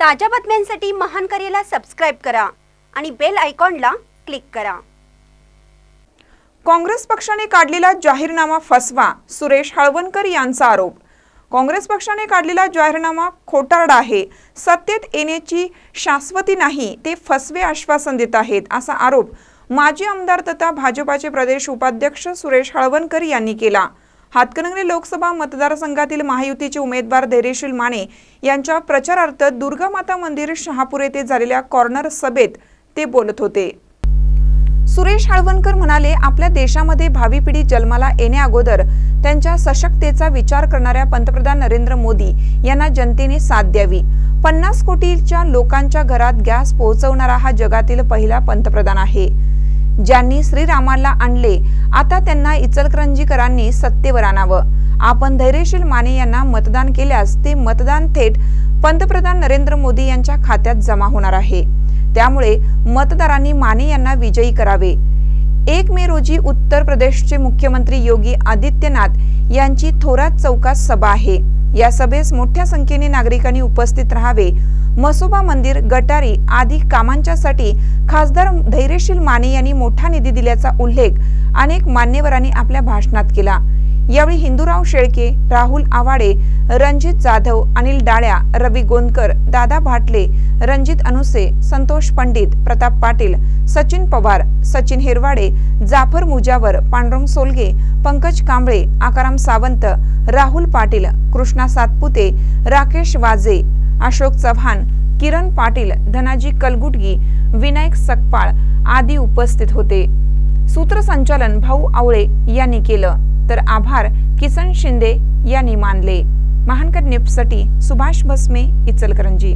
ताज्या बातम्यांसाठी महान करेला सबस्क्राईब करा आणि बेल आयकॉनला क्लिक करा. काँग्रेस पक्षाने काढलेला जाहीरनामा फसवा सुरेश हळवणकर यांचा आरोप. काँग्रेस पक्षाने काढलेला जाहीरनामा खोटारडा आहे सत्तेत येण्याची शाश्वती नाही ते फसवे आश्वासन देत आहेत असा आरोप माजी आमदार तथा भाजपाचे प्रदेश उपाध्यक्ष सुरेश हळवणकर यांनी केला. हातकणंगले लोकसभा मतदारसंघातील महायुतीचे उमेदवार धैर्यशील माने यांच्या प्रचारार्थ दुर्गा माता मंदिर शहापूर येथे झालेल्या कॉर्नर सभेत ते बोलत होते. सुरेश हळवणकर म्हणाले आपल्या देशामध्ये भावी पिढी जन्माला येण्या अगोदर त्यांच्या सशक्तेचा विचार करणाऱ्या पंतप्रधान नरेंद्र मोदी यांना जनतेने साथ द्यावी. पन्नास कोटीच्या लोकांच्या घरात गॅस पोहोचवणारा हा जगातील पहिला पंतप्रधान आहे. ज्यांनी श्रीरामाला आणले आता त्यांना इचलकरंजीकरांनी सत्तेवर आणावं. आपण धैर्यशील माने यांना मतदान केल्यास ते मतदान थेट पंतप्रधान नरेंद्र मोदी यांच्या खात्यात जमा होणार आहे. त्यामुळे मतदारांनी माने यांना विजयी करावे. एक मे रोजी उत्तर प्रदेशचे मुख्यमंत्री योगी आदित्यनाथ यांची थोरात चौकात सभा आहे. या सभेस मोठ्या संख्येने नागरिकांनी उपस्थित राहावे. मसोबा मंदिर गटारी आदी कामांच्यासाठी खासदार धैर्यशील माने यांनी मोठा निधी दिल्याचा उल्लेख अनेक मान्यवरांनी आपल्या भाषणात केला. यावेळी हिंदूराव शेळके राहुल आवाडे रणजित जाधव अनिल डाळ्या रवी गोंदकर दादा भाटले रणजित अनुसे संतोष पंडित प्रताप पाटील सचिन पवार सचिन हिरवाडे जाफर मुजावर पांडुरंग सोलगे पंकज कांबळे आकाराम सावंत राहुल पाटील कृष्णा सातपुते राकेश वाजे अशोक चव्हाण किरण पाटील धनाजी कलगुटगी विनायक सकपाळ आदी उपस्थित होते. सूत्रसंचालन भाऊ आवळे यांनी केलं. तर आभार किसन शिंदे यांनी मानले. महानकर निप्ससाठी सुभाष भस्मे इचलकरंजी.